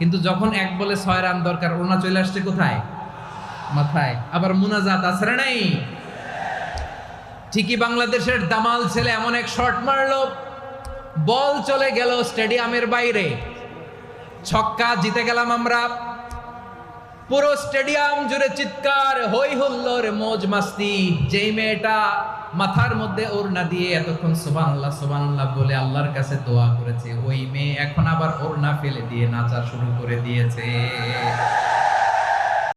কিন্তু যখন এক বলে ছয় রান দরকার, ওনা চলে আসছে কোথায়? মাথায়। আবার মুনাজাত আছে নাই? ঠিকই বাংলাদেশের দামাল ছেলে এমন এক শর্ট মারলো। বল চলে গেল স্টেডিয়ামের বাইরে। ছক্কা, জিতে গেলাম আমরা। পুরো স্টেডিয়াম জুড়ে চিৎকার হই হুল্লোর মোজ মাস্তি। যেই মেয়েটা মাথার মধ্যে ওড়না দিয়ে এতক্ষণ সুবহানাল্লাহ সুবহানাল্লাহ বলে আল্লাহর কাছে দোয়া করেছে, ওই মেয়ে এখন আবার ওড়না ফেলে দিয়ে নাচা শুরু করে দিয়েছে।